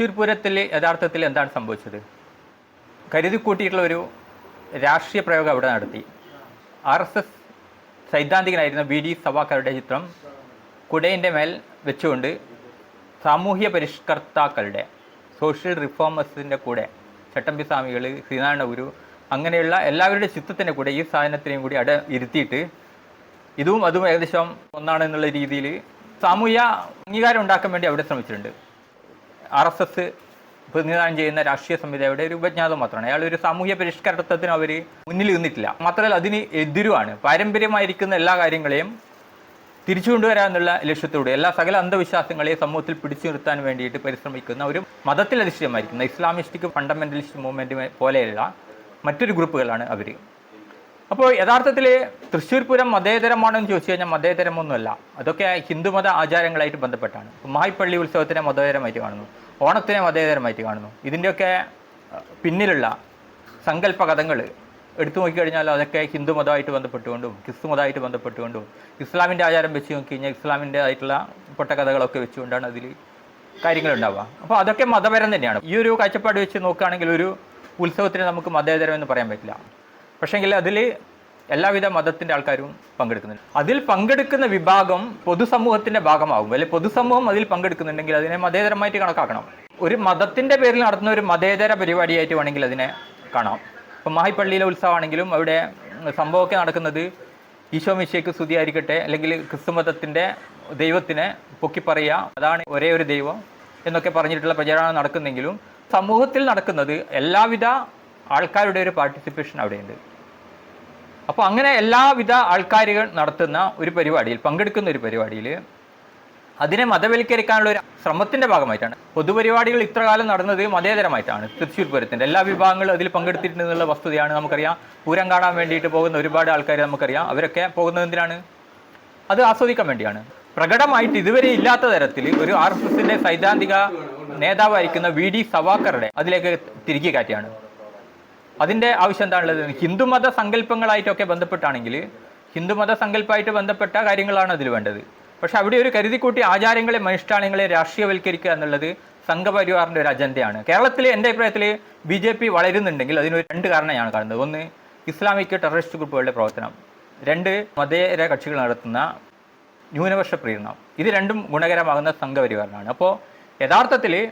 തൃശ്ശൂർ പൂരത്തിൽ യഥാർത്ഥത്തിൽ എന്താണ് സംഭവിച്ചത്? കരുതി കൂട്ടിയിട്ടുള്ള ഒരു രാഷ്ട്രീയ പ്രയോഗം അവിടെ നടത്തി. ആർ എസ് എസ് സൈദ്ധാന്തികനായിരുന്ന വി ഡി സവാക്കറുടെ ചിത്രം കുടയിന്റെ മേൽ വെച്ചുകൊണ്ട് സാമൂഹ്യ പരിഷ്കർത്താക്കളുടെ സോഷ്യൽ റിഫോമേഴ്സിന്റെ കൂടെ ചട്ടമ്പി സ്വാമികൾ ശ്രീനാരായണ ഗുരു അങ്ങനെയുള്ള എല്ലാവരുടെ ചിത്രത്തിന്റെ കൂടെ ഈ സാധനത്തിനെയും കൂടി അവിടെ ഇരുത്തിയിട്ട് ഇതും അതും ഏകദേശം ഒന്നാണെന്നുള്ള രീതിയിൽ സാമൂഹ്യ അംഗീകാരം ഉണ്ടാക്കാൻ വേണ്ടി അവിടെ ശ്രമിച്ചിട്ടുണ്ട്. ആർ എസ് എസ് പ്രതിനിധാനം ചെയ്യുന്ന രാഷ്ട്രീയ സംവിധായയുടെ ഒരു ഉപജ്ഞാതം മാത്രമാണ്. അയാൾ ഒരു സാമൂഹ്യ പരിഷ്കരണത്തിന് അവർ മുന്നിൽ നിന്നിട്ടില്ല. മാത്രമല്ല അതിന് എതിരുമാണ് പാരമ്പര്യമായിരിക്കുന്ന എല്ലാ കാര്യങ്ങളെയും തിരിച്ചു കൊണ്ടുവരാനുള്ള ലക്ഷ്യത്തോടെ എല്ലാ സകല അന്ധവിശ്വാസങ്ങളെയും സമൂഹത്തിൽ പിടിച്ചു നിർത്താൻ വേണ്ടിയിട്ട് പരിശ്രമിക്കുന്ന ഒരു മതത്തിൽ അധിഷ്ഠിതമായിരിക്കുന്ന ഇസ്ലാമിസ്റ്റിക് ഫണ്ടമെന്റലിസ്റ്റ് മൂവ്മെന്റ് പോലെയുള്ള മറ്റൊരു ഗ്രൂപ്പുകളാണ് അവർ അപ്പോൾ യഥാർത്ഥത്തിൽ തൃശ്ശൂർ പൂരം മതേതരമാണോ എന്ന് ചോദിച്ചു കഴിഞ്ഞാൽ മതേതരമൊന്നുമല്ല. അതൊക്കെ ഹിന്ദുമത ആചാരങ്ങളായിട്ട് ബന്ധപ്പെട്ടാണ്. മായ്പള്ളി ഉത്സവത്തിനെ മതേതരമായിട്ട് കാണുന്നു. ഓണത്തിനെ മതേതരമായിട്ട് കാണുന്നു. ഇതിന്റെയൊക്കെ പിന്നിലുള്ള സങ്കല്പ കഥകൾ എടുത്തു നോക്കിക്കഴിഞ്ഞാൽ അതൊക്കെ ഹിന്ദു മതമായിട്ട് ബന്ധപ്പെട്ടുകൊണ്ടും ക്രിസ്തു മതമായിട്ട് ബന്ധപ്പെട്ടുകൊണ്ടും ഇസ്ലാമിന്റെ ആചാരം വെച്ച് നോക്കി കഴിഞ്ഞാൽ ഇസ്ലാമിന്റെ ആയിട്ടുള്ള പൊട്ടക്കഥകളൊക്കെ വെച്ചുകൊണ്ടാണ് അതിൽ കാര്യങ്ങളുണ്ടാവുക. അപ്പോൾ അതൊക്കെ മതപരം തന്നെയാണ്. ഈ ഒരു കാഴ്ചപ്പാട് വെച്ച് നോക്കുകയാണെങ്കിൽ ഒരു ഉത്സവത്തിന് നമുക്ക് മതേതരം എന്ന് പറയാൻ പറ്റില്ല. പക്ഷേങ്കിൽ അതിൽ എല്ലാവിധ മതത്തിന്റെ ആൾക്കാരും പങ്കെടുക്കുന്നുണ്ട്. അതിൽ പങ്കെടുക്കുന്ന വിഭാഗം പൊതുസമൂഹത്തിന്റെ ഭാഗമാകും. അല്ലെങ്കിൽ പൊതുസമൂഹം അതിൽ പങ്കെടുക്കുന്നുണ്ടെങ്കിൽ അതിനെ മതേതരമായിട്ട് കണക്കാക്കണം. ഒരു മതത്തിന്റെ പേരിൽ നടത്തുന്ന ഒരു മതേതര പരിപാടിയായിട്ട് വേണമെങ്കിൽ അതിനെ കാണാം. ഇപ്പം മാഹിപ്പള്ളിയിലെ ഉത്സവമാണെങ്കിലും അവിടെ സംഭവമൊക്കെ നടക്കുന്നത് ഈശോ മിശയ്ക്ക് സ്തുതിയായിരിക്കട്ടെ അല്ലെങ്കിൽ ക്രിസ്തുമതത്തിന്റെ ദൈവത്തിനെ പൊക്കിപ്പറയുക അതാണ് ഒരേ ഒരു ദൈവം എന്നൊക്കെ പറഞ്ഞിട്ടുള്ള പ്രചാരണം നടക്കുന്നെങ്കിലും സമൂഹത്തിൽ നടക്കുന്നത് എല്ലാവിധ ആൾക്കാരുടെ ഒരു പാർട്ടിസിപ്പേഷൻ അവിടെയുണ്ട്. അപ്പോൾ അങ്ങനെ എല്ലാവിധ ആൾക്കാരുകൾ നടത്തുന്ന ഒരു പരിപാടിയിൽ പങ്കെടുക്കുന്ന ഒരു പരിപാടിയിൽ അതിനെ മതവൽക്കരിക്കാനുള്ള ഒരു ശ്രമത്തിന്റെ ഭാഗമായിട്ടാണ്. പൊതുപരിപാടികൾ ഇത്രകാലം നടന്നത് മതേതരമായിട്ടാണ്. തൃശ്ശൂർ പൂരത്തിന്റെ എല്ലാ വിഭാഗങ്ങളും അതിൽ പങ്കെടുത്തിട്ടുണ്ടെന്നുള്ള വസ്തുതയാണ് നമുക്കറിയാം. പൂരം കാണാൻ വേണ്ടിയിട്ട് പോകുന്ന ഒരുപാട് ആൾക്കാർ നമുക്കറിയാം. അവരൊക്കെ പോകുന്നത് എന്തിനാണ്? അത് ആസ്വദിക്കാൻ വേണ്ടിയാണ്. പ്രകടമായിട്ട് ഇതുവരെ ഇല്ലാത്ത തരത്തിൽ ഒരു ആർ എസ് എസിന്റെ സൈദ്ധാന്തിക നേതാവായിരിക്കുന്ന വി ഡി സവാക്കറുടെ അതിലേക്ക് തിരികെ കാറ്റിയാണ് അതിന്റെ ആവശ്യം എന്താണുള്ളത്? ഹിന്ദുമത സങ്കല്പങ്ങളായിട്ടൊക്കെ ബന്ധപ്പെട്ടാണെങ്കിൽ ഹിന്ദുമത സങ്കല്പമായിട്ട് ബന്ധപ്പെട്ട കാര്യങ്ങളാണ് അതിൽ വേണ്ടത്. പക്ഷെ അവിടെ ഒരു കരുതിക്കൂട്ടി ആചാരങ്ങളെ അനുഷ്ഠാനങ്ങളെ രാഷ്ട്രീയവൽക്കരിക്കുക എന്നുള്ളത് സംഘപരിവാറിന്റെ ഒരു അജണ്ടയാണ്. കേരളത്തിൽ എന്റെ അഭിപ്രായത്തിൽ ബി ജെ പി വളരുന്നുണ്ടെങ്കിൽ അതിനൊരു രണ്ട് കാരണമാണ് കാണുന്നത്. ഒന്ന് ഇസ്ലാമിക് ടെററിസ്റ്റ് ഗ്രൂപ്പുകളുടെ പ്രവർത്തനം. രണ്ട് മതേതര കക്ഷികൾ നടത്തുന്ന ന്യൂനപക്ഷ പ്രീരണം ഇത് രണ്ടും ഗുണകരമാകുന്ന സംഘപരിവാറിനാണ്. അപ്പോൾ യഥാർത്ഥത്തിൽ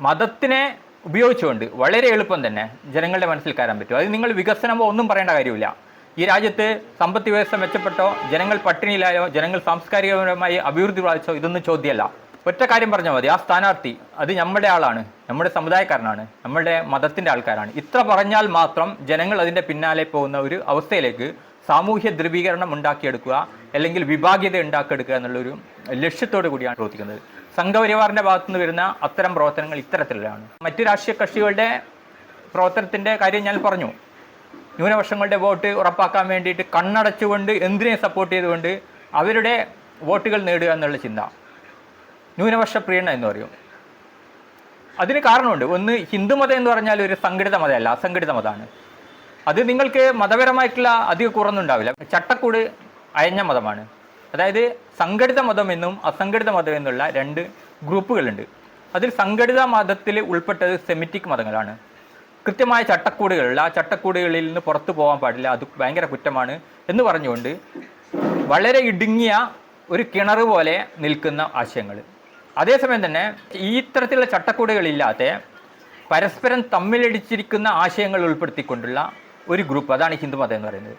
മതത്തിനെ ഉപയോഗിച്ചുകൊണ്ട് വളരെ എളുപ്പം തന്നെ ജനങ്ങളുടെ മനസ്സിൽ കയറാൻ പറ്റും. അത് നിങ്ങൾ വികസനമോ ഒന്നും പറയേണ്ട കാര്യമില്ല. ഈ രാജ്യത്ത് സമ്പത്ത് വ്യവസ്ഥ മെച്ചപ്പെട്ടോ ജനങ്ങൾ പട്ടിണിയിലായോ ജനങ്ങൾ സാംസ്കാരികപരമായി അഭിവൃദ്ധി പ്രാപിച്ചോ ഇതൊന്നും ചോദ്യമല്ല. ഒറ്റ കാര്യം പറഞ്ഞാൽ മതി. ആ സ്ഥാനാർത്ഥി അത് നമ്മുടെ ആളാണ്. നമ്മുടെ സമുദായക്കാരനാണ്. നമ്മുടെ മതത്തിന്റെ ആൾക്കാരാണ്. ഇത്ര പറഞ്ഞാൽ മാത്രം ജനങ്ങൾ അതിന്റെ പിന്നാലെ പോകുന്ന ഒരു അവസ്ഥയിലേക്ക് സാമൂഹ്യ ധ്രുവീകരണം ഉണ്ടാക്കിയെടുക്കുക അല്ലെങ്കിൽ വിഭാഗ്യത ഉണ്ടാക്കിയെടുക്കുക എന്നുള്ളൊരു ലക്ഷ്യത്തോടു കൂടിയാണ് പ്രവർത്തിക്കുന്നത്. സംഘപരിവാറിന്റെ ഭാഗത്തുനിന്ന് വരുന്ന അത്തരം പ്രവർത്തനങ്ങൾ ഇത്തരത്തിലാണ് മറ്റു രാഷ്ട്രീയ കക്ഷികളുടെ പ്രവർത്തനത്തിന്റെ കാര്യം ഞാൻ പറഞ്ഞു. ന്യൂനപക്ഷങ്ങളുടെ വോട്ട് ഉറപ്പാക്കാൻ വേണ്ടിയിട്ട് കണ്ണടച്ചുകൊണ്ട് എന്തിനെ സപ്പോർട്ട് ചെയ്തുകൊണ്ട് അവരുടെ വോട്ടുകൾ നേടുക എന്നുള്ള ചിന്ത. ന്യൂനപക്ഷ പ്രീണ എന്ന് പറയും. അതിന് കാരണമുണ്ട്. ഒന്ന് ഹിന്ദുമതം എന്ന് പറഞ്ഞാൽ ഒരു സംഘടിത മതമല്ല അസംഘടിത മതമാണ്. അത് നിങ്ങൾക്ക് മതപരമായിട്ടുള്ള അധിക കുറവൊന്നുണ്ടാവില്ല ചട്ടക്കൂട് അയഞ്ഞ മതമാണ്. അതായത് സംഘടിത മതം എന്നും അസംഘടിത മതം എന്നുള്ള രണ്ട് ഗ്രൂപ്പുകളുണ്ട്. അതിൽ സംഘടിത മതത്തിൽ ഉൾപ്പെട്ടത് സെമിറ്റിക് മതങ്ങളാണ്. കൃത്യമായ ചട്ടക്കൂടുകളുള്ള ആ ചട്ടക്കൂടുകളിൽ നിന്ന് പുറത്തു പോകാൻ പാടില്ല അത് ഭയങ്കര കുറ്റമാണ് എന്ന് പറഞ്ഞുകൊണ്ട് വളരെ ഇടുങ്ങിയ ഒരു കിണർ പോലെ നിൽക്കുന്ന ആശയങ്ങൾ. അതേസമയം തന്നെ ഈ ഇത്തരത്തിലുള്ള ചട്ടക്കൂടുകളില്ലാത്ത പരസ്പരം തമ്മിലടിച്ചിരിക്കുന്ന ആശയങ്ങൾ ഉൾപ്പെടുത്തിക്കൊണ്ടുള്ള ഒരു ഗ്രൂപ്പ് അതാണ് ഹിന്ദുമതം എന്ന് പറയുന്നത്.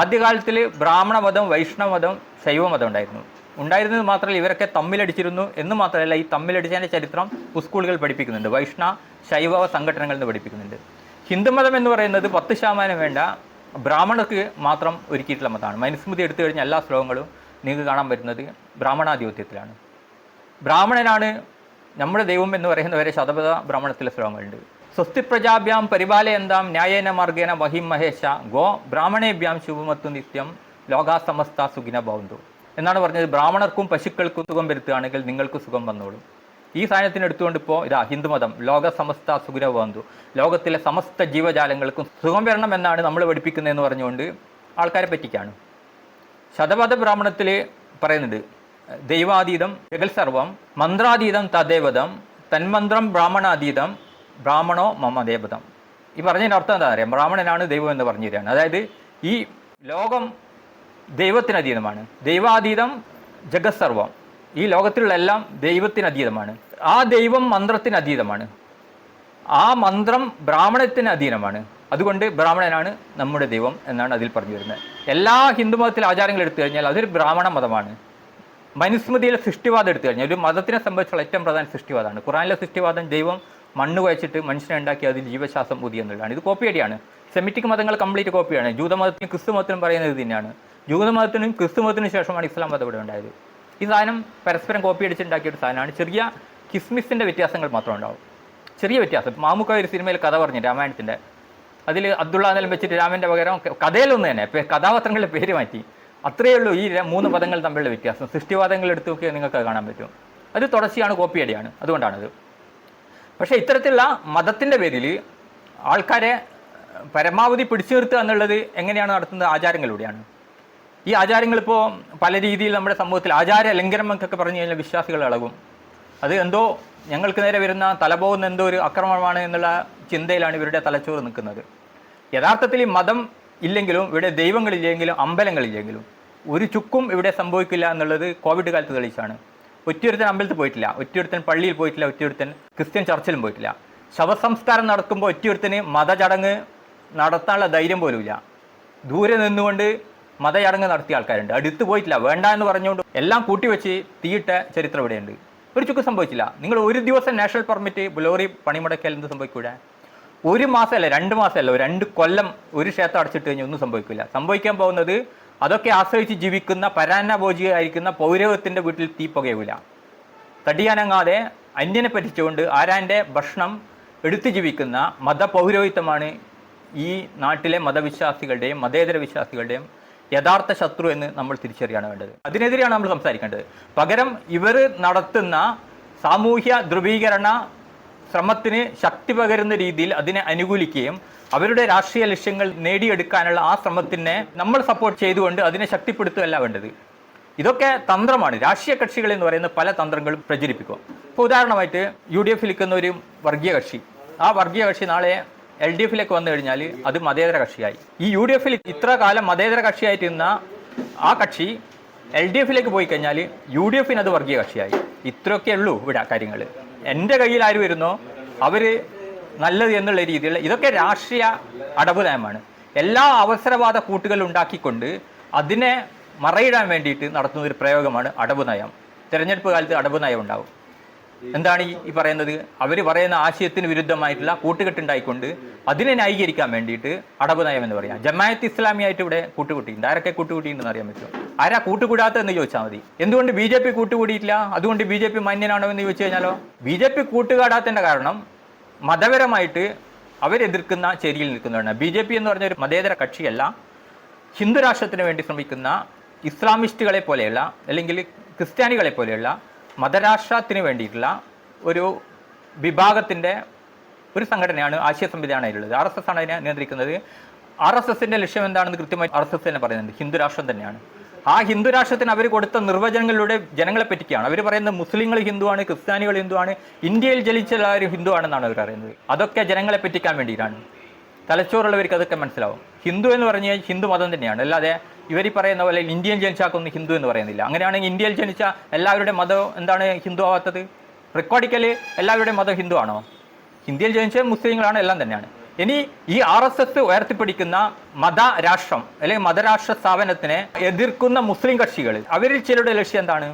ആദ്യകാലത്തിൽ ബ്രാഹ്മണമതം വൈഷ്ണവമതം ശൈവമതം ഉണ്ടായിരുന്നു. ഉണ്ടായിരുന്നത് മാത്രമല്ല ഇവരൊക്കെ തമ്മിലടിച്ചിരുന്നു എന്ന് മാത്രമല്ല ഈ തമ്മിലടിച്ചതിന്റെ ചരിത്രം സ്കൂളുകൾ പഠിപ്പിക്കുന്നുണ്ട്. വൈഷ്ണ ശൈവ സംഘടനകളിൽ നിന്ന് പഠിപ്പിക്കുന്നുണ്ട്. ഹിന്ദുമതം എന്ന് പറയുന്നത് പത്ത് ശതമാനം വേണ്ട ബ്രാഹ്മണർക്ക് മാത്രം ഒരുക്കിയിട്ടുള്ള മതമാണ്. മനുസ്മൃതി എടുത്തു കഴിഞ്ഞാൽ എല്ലാ ശ്ലോകങ്ങളും നിങ്ങൾക്ക് കാണാൻ പറ്റുന്നത് ബ്രാഹ്മണാധിപത്യത്തിലാണ്. ബ്രാഹ്മണനാണ് നമ്മുടെ ദൈവം എന്ന് പറയുന്നവരെ ശതപഥ ബ്രാഹ്മണത്തിലെ ശ്ലോകങ്ങളുണ്ട്. സ്വസ്തി പ്രജാഭ്യാം പരിപാലയന്താം ന്യായേന മാർഗേന മഹിം മഹേഷ ഗോ ബ്രാഹ്മണേഭ്യാം ശുഭമത്തു നിത്യം ലോകാസമസ്ത സുഖിന ഭവന്തു. എന്നാണ് പറഞ്ഞത്. ബ്രാഹ്മണർക്കും പശുക്കൾക്കും സുഖം വരുത്തുകയാണെങ്കിൽ നിങ്ങൾക്ക് സുഖം വന്നോളും. ഈ സാധനത്തിന് എടുത്തുകൊണ്ട് ഇപ്പോൾ ഇതാ ഹിന്ദുമതം ലോക സമസ്ത സുഖിന ഭവന്തു. ലോകത്തിലെ സമസ്ത ജീവജാലങ്ങൾക്കും സുഖം വരണം എന്നാണ് നമ്മൾ പഠിപ്പിക്കുന്നതെന്ന് പറഞ്ഞുകൊണ്ട് ആൾക്കാരെ പറ്റിക്കാണ്. ശതപഥ ബ്രാഹ്മണത്തിൽ പറയുന്നുണ്ട്. ദൈവാതീതം ജഗൽ സർവം മന്ത്രാതീതം തദേവതം തന്മന്ത്രം ബ്രാഹ്മണാതീതം ബ്രാഹ്മണോ മമ ദേവതം? ഈ പറഞ്ഞതിന്റെ അർത്ഥം എന്താ പറയുക ബ്രാഹ്മണനാണ് ദൈവം എന്ന് പറഞ്ഞു അതായത് ഈ ലോകം ദൈവത്തിനതീതമാണ്. ദൈവാതീതം ജഗത്സർവം. ഈ ലോകത്തിലുള്ള എല്ലാം ദൈവത്തിനതീതമാണ്. ആ ദൈവം മന്ത്രത്തിനതീതമാണ്. ആ മന്ത്രം ബ്രാഹ്മണത്തിന് അധീനമാണ് അതുകൊണ്ട് ബ്രാഹ്മണനാണ് നമ്മുടെ ദൈവം എന്നാണ് അതിൽ പറഞ്ഞു വരുന്നത്. എല്ലാ ഹിന്ദു മതത്തിലെ ആചാരങ്ങൾ എടുത്തു കഴിഞ്ഞാൽ അതൊരു ബ്രാഹ്മണ മതമാണ്. മനുസ്മൃതിയിലെ സൃഷ്ടിവാദം എടുത്തു കഴിഞ്ഞാൽ ഒരു മതത്തിനെ സംബന്ധിച്ചുള്ള ഏറ്റവും പ്രധാന സൃഷ്ടിവാദമാണ്. ഖുറാനിലെ സൃഷ്ടിവാദം ദൈവം മണ്ണ് കുഴച്ചിട്ട് മനുഷ്യനെ ഉണ്ടാക്കി അതിൽ ജീവശാസ്ത്രം പുതിയ എന്നുള്ളതാണ് ഇത് കോപ്പിയടിയാണ് സെമിറ്റിക് മതങ്ങൾ കംപ്ലീറ്റ് കോപ്പിയാണ് ജൂതമതത്തിനും ക്രിസ്തു മതത്തിനും പറയുന്നത് തന്നെയാണ്. ജൂതമതത്തിനും ക്രിസ്തു മതത്തിനും ശേഷമാണ് ഇസ്ലാം മതം ഇവിടെ ഉണ്ടായത്. ഈ സാധനം പരസ്പരം കോപ്പി അടിച്ചുണ്ടാക്കിയ ഒരു സാധനമാണ്. ചെറിയ കിസ്മിസിന്റെ വ്യത്യാസങ്ങൾ മാത്രം ഉണ്ടാവും. ചെറിയ വ്യത്യാസം. മാമുക്ക ഒരു സിനിമയിൽ കഥ പറഞ്ഞു രാമായണത്തിന്റെ അതിൽ അബ്ദുള്ള എന്നെല്ലാം വെച്ചിട്ട് രാമന്റെ പകരം കഥയിലൊന്ന് തന്നെ കഥാപാത്രങ്ങളുടെ പേര് മാറ്റി. അത്രയേ ഉള്ളൂ ഈ മൂന്ന് പദങ്ങൾ തമ്മിലുള്ള വ്യത്യാസം. സൃഷ്ടിവാദങ്ങൾ എടുത്തു നോക്കിയാൽ നിങ്ങൾക്ക് കാണാൻ പറ്റും. അത് തുടർച്ചയാണ് കോപ്പിയടിയാണ് അതുകൊണ്ടാണത്. പക്ഷേ ഇത്തരത്തിലുള്ള മതത്തിന്റെ പേരിൽ ആൾക്കാരെ പരമാവധി പിടിച്ചു നിർത്തുക എന്നുള്ളത് എങ്ങനെയാണ് നടത്തുന്നത് ആചാരങ്ങളിലൂടെയാണ്. ഈ ആചാരങ്ങൾ ഇപ്പോൾ പല രീതിയിൽ നമ്മുടെ സമൂഹത്തിൽ ആചാര ലംഘനം എന്നൊക്കെ പറഞ്ഞു കഴിഞ്ഞാൽ വിശ്വാസികൾ ഇളകും. അത് എന്തോ ഞങ്ങൾക്ക് നേരെ വരുന്ന തലപോകുന്ന എന്തോ ഒരു അക്രമമാണ് എന്നുള്ള ചിന്തയിലാണ് ഇവരുടെ തലച്ചോറ് നിൽക്കുന്നത്. യഥാർത്ഥത്തിൽ ഈ മതം ഇല്ലെങ്കിലും ഇവിടെ ദൈവങ്ങളില്ലെങ്കിലും അമ്പലങ്ങളില്ലെങ്കിലും ഒരു ചുക്കും ഇവിടെ സംഭവിക്കില്ല എന്നുള്ളത് കോവിഡ് കാലത്ത് തെളിയിച്ചാണ് ഒറ്റയൊരുത്തൻ അമ്പലത്തിൽ പോയിട്ടില്ല ഒറ്റയൊരുത്തൻ പള്ളിയിൽ പോയിട്ടില്ല ഒറ്റയൊരുത്തൻ ക്രിസ്ത്യൻ ചർച്ചിലും പോയിട്ടില്ല. ശവസംസ്കാരം നടക്കുമ്പോൾ ഒറ്റയൊരുത്തന് മതചടങ്ങ് നടത്താനുള്ള ധൈര്യം പോലുമില്ല. ദൂരെ നിന്നുകൊണ്ട് മതചടങ്ങ് നടത്തിയ ആൾക്കാരുണ്ട്. അടുത്ത് പോയിട്ടില്ല വേണ്ട എന്ന് പറഞ്ഞുകൊണ്ട് എല്ലാം കൂട്ടിവെച്ച് തീയിട്ട ചരിത്രം ഇവിടെയുണ്ട്. ഒരു ചുക്ക് സംഭവിച്ചില്ല. നിങ്ങൾ ഒരു ദിവസം നാഷണൽ പെർമിറ്റ് ലോറി പണിമുടക്കിയാൽ എന്ത് സംഭവിക്കൂടെ? ഒരു മാസമല്ല രണ്ട് മാസമല്ല രണ്ട് കൊല്ലം ഒരു ക്ഷേത്രം അടച്ചിട്ട് കഴിഞ്ഞാൽ ഒന്നും സംഭവിക്കില്ല സംഭവിക്കാൻ പോകുന്നത് അതൊക്കെ ആശ്രയിച്ച് ജീവിക്കുന്ന പരാന്നഭോജിയായിരിക്കുന്ന പൗരവത്തിന്റെ വീട്ടിൽ തീ പുകയൂല. തടിയാനങ്ങാതെ അന്യനെ പറ്റിച്ചുകൊണ്ട് ആരാന്റെ ഭക്ഷണം എടുത്തു ജീവിക്കുന്ന മതപൗരോഹിത്വമാണ് ഈ നാട്ടിലെ മതവിശ്വാസികളുടെയും മതേതര വിശ്വാസികളുടെയും യഥാർത്ഥ ശത്രു എന്ന് നമ്മൾ തിരിച്ചറിയാണ് വേണ്ടത്. അതിനെതിരെയാണ് നമ്മൾ സംസാരിക്കേണ്ടത്. പകരം ഇവർ നടത്തുന്ന സാമൂഹ്യ ധ്രുവീകരണ ശ്രമത്തിന് ശക്തി പകരുന്ന രീതിയിൽ അതിനെ അനുകൂലിക്കുകയും അവരുടെ രാഷ്ട്രീയ ലക്ഷ്യങ്ങൾ നേടിയെടുക്കാനുള്ള ആ ശ്രമത്തിനെ നമ്മൾ സപ്പോർട്ട് ചെയ്തുകൊണ്ട് അതിനെ ശക്തിപ്പെടുത്തുകയല്ല വേണ്ടത്. ഇതൊക്കെ തന്ത്രമാണ്. രാഷ്ട്രീയ കക്ഷികൾ എന്ന് പറയുന്ന പല തന്ത്രങ്ങളും പ്രചരിപ്പിക്കും. ഇപ്പോൾ ഉദാഹരണമായിട്ട് യു ഡി എഫിൽ നിൽക്കുന്ന ഒരു വർഗീയ കക്ഷി. ആ വർഗീയ കക്ഷി നാളെ എൽ ഡി എഫിലേക്ക് വന്നു കഴിഞ്ഞാൽ അത് മതേതര കക്ഷിയായി. ഈ യു ഡി എഫിൽ ഇത്ര കാലം മതേതര കക്ഷിയായിട്ടിരുന്ന ആ കക്ഷി എൽ ഡി എഫിലേക്ക് പോയി കഴിഞ്ഞാൽ യു ഡി എഫിന് അത് വർഗീയ കക്ഷിയായി. ഇത്രയൊക്കെ ഉള്ളൂ ഇവിടെ കാര്യങ്ങൾ എന്റെ കയ്യിൽ ആര് വരുന്നോ അവർ നല്ലത് എന്നുള്ള രീതിയിലുള്ള ഇതൊക്കെ രാഷ്ട്രീയ അടവുനയമാണ് എല്ലാ അവസരവാദ കൂട്ടുകൾ ഉണ്ടാക്കിക്കൊണ്ട് അതിനെ മറയിടാൻ വേണ്ടിയിട്ട് നടത്തുന്ന ഒരു പ്രയോഗമാണ് അടവ് നയം തിരഞ്ഞെടുപ്പ് കാലത്ത് അടവ് നയം ഉണ്ടാവും എന്താണ് ഈ പറയുന്നത്? അവർ പറയുന്ന ആശയത്തിന് വിരുദ്ധമായിട്ടുള്ള കൂട്ടുകെട്ടുണ്ടായിക്കൊണ്ട് അതിനെ ന്യായീകരിക്കാൻ വേണ്ടിയിട്ട് അടവ് നയം എന്ന് പറയാം. ജമായത്ത് ഇസ്ലാമിയായിട്ട് ഇവിടെ കൂട്ടുകൂട്ടിയിട്ടുണ്ട്. ആരൊക്കെ കൂട്ടുകൂട്ടിയിട്ടുണ്ടെന്ന് അറിയാൻ പറ്റും ആരാ കൂട്ടുകൂടാത്തതെന്ന് ചോദിച്ചാൽ മതി. എന്തുകൊണ്ട് ബി ജെ പി കൂട്ടുകൂടിയിട്ടില്ല? അതുകൊണ്ട് ബി ജെ പി മാന്യനാണോ എന്ന് ചോദിച്ചു കഴിഞ്ഞാലോ? ബി ജെ പി കൂട്ടുകാടാത്തതിന്റെ കാരണം മതപരമായിട്ട് അവരെതിർക്കുന്ന ചേരിയിൽ നിൽക്കുന്നതാണ് ബി ജെ പി എന്ന് പറഞ്ഞ ഒരു മതേതര കക്ഷിയല്ല ഹിന്ദു രാഷ്ട്രത്തിന് വേണ്ടി ശ്രമിക്കുന്ന ഇസ്ലാമിസ്റ്റുകളെ പോലെയുള്ള അല്ലെങ്കിൽ ക്രിസ്ത്യാനികളെ പോലെയുള്ള മതരാഷ്ട്രത്തിന് വേണ്ടിയിട്ടുള്ള ഒരു വിഭാഗത്തിന്റെ ഒരു സംഘടനയാണ് ആശയ സംവിധാനം അതിലുള്ളത് ആർ എസ് എസ് ആണ് അതിനെ നിയന്ത്രിക്കുന്നത്. ആർ എസ് എസിന്റെ ലക്ഷ്യം എന്താണെന്ന് കൃത്യമായി ആർ എസ് എസ് തന്നെ പറയുന്നുണ്ട്. ഹിന്ദു രാഷ്ട്രം തന്നെയാണ്. ആ ഹിന്ദുരാഷ്ട്രത്തിന് അവർ കൊടുത്ത നിർവചനങ്ങളിലൂടെ ജനങ്ങളെ പറ്റിക്കുകയാണ്. അവർ പറയുന്നത് മുസ്ലിങ്ങൾ ഹിന്ദുവാണ് ക്രിസ്ത്യാനികൾ ഹിന്ദുവാണ് ഇന്ത്യയിൽ ജനിച്ച എല്ലാവരും ഹിന്ദു ആണെന്നാണ് അവർ പറയുന്നത്. അതൊക്കെ ജനങ്ങളെ പറ്റിക്കാൻ വേണ്ടിയിട്ടാണ്. തലച്ചോറുള്ളവർക്ക് അതൊക്കെ മനസ്സിലാവും. ഹിന്ദു എന്ന് പറഞ്ഞു ഹിന്ദു മതം തന്നെയാണ്. അല്ലാതെ ഇവർ പറയുന്ന പോലെ ഇന്ത്യയിൽ ജനിച്ചാക്കൊന്നും ഹിന്ദു എന്ന് പറയുന്നില്ല. അങ്ങനെയാണെങ്കിൽ ഇന്ത്യയിൽ ജനിച്ച എല്ലാവരുടെ മതം എന്താണ് ഹിന്ദു ആവാത്തത്? റെക്കോർഡിക്കൽ എല്ലാവരുടെ മതം ഹിന്ദു ആണോ? ഇന്ത്യയിൽ ജനിച്ച മുസ്ലിങ്ങളാണ് എല്ലാം തന്നെയാണ്. ഇനി ഈ ആർ എസ് എസ് ഉയർത്തിപ്പിടിക്കുന്ന മതരാഷ്ട്രം അല്ലെങ്കിൽ മതരാഷ്ട്ര സ്ഥാപനത്തിനെ എതിർക്കുന്ന മുസ്ലിം കക്ഷികൾ അവരിൽ ചിലരുടെ ലക്ഷ്യം എന്താണ്?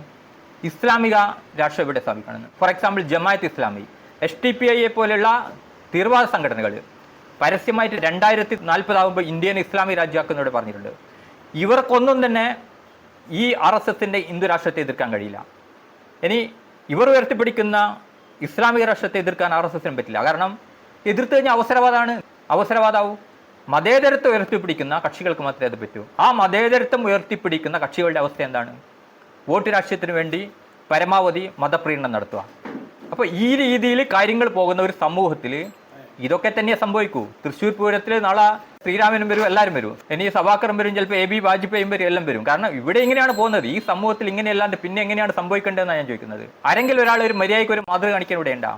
ഇസ്ലാമിക രാഷ്ട്രം ഇവിടെ സ്ഥാപിക്കണം for example Jamaat Islami S D P ഐയെ പോലെയുള്ള തീവ്രവാദ സംഘടനകൾ. പരസ്യമായിട്ട് രണ്ടായിരത്തി നാൽപ്പതാകുമ്പോൾ ഇന്ത്യനെ ഇസ്ലാമിക രാജ്യമാക്കുന്നതോട് പറഞ്ഞിട്ടുണ്ട്. ഇവർക്കൊന്നും തന്നെ ഈ ആർ എസ് എസിന്റെ ഹിന്ദു രാഷ്ട്രത്തെ എതിർക്കാൻ കഴിയില്ല. ഇനി ഇവർ ഉയർത്തിപ്പിടിക്കുന്ന ഇസ്ലാമിക രാഷ്ട്രത്തെ എതിർക്കാൻ ആർ എസ് എസിനും പറ്റില്ല. കാരണം എതിർത്ത് കഴിഞ്ഞാൽ അവസരവാദമാണ് അവസരവാദാവും. മതേതരത്വം ഉയർത്തിപ്പിടിക്കുന്ന കക്ഷികൾക്ക് മാത്രമേ അത് പറ്റൂ. ആ മതേതരത്വം ഉയർത്തിപ്പിടിക്കുന്ന കക്ഷികളുടെ അവസ്ഥ എന്താണ്? വോട്ട് രാഷ്ട്രീയത്തിന് വേണ്ടി പരമാവധി മതപ്രീണനം നടത്തുക. അപ്പോൾ ഈ രീതിയിൽ കാര്യങ്ങൾ പോകുന്ന ഒരു സമൂഹത്തിൽ ഇതൊക്കെ തന്നെ സംഭവിക്കൂ. തൃശ്ശൂർ പൂരത്തിൽ നാളെ ശ്രീരാമനും വരും എല്ലാവരും വരും. ഇനി സഭാക്കറും വരും ചിലപ്പോൾ എ ബി വാജ്പേയും വരും എല്ലാം വരും. കാരണം ഇവിടെ ഇങ്ങനെയാണ് പോകുന്നത്. ഈ സമൂഹത്തിൽ ഇങ്ങനെയല്ലാണ്ട് പിന്നെ എങ്ങനെയാണ് സംഭവിക്കേണ്ടതെന്നാണ് ഞാൻ ചോദിക്കുന്നത്. ആരെങ്കിലും ഒരാൾ ഒരു മര്യാദയ്ക്ക് ഒരു മാതൃക കാണിക്കാൻ ഇവിടെ ഉണ്ടാ?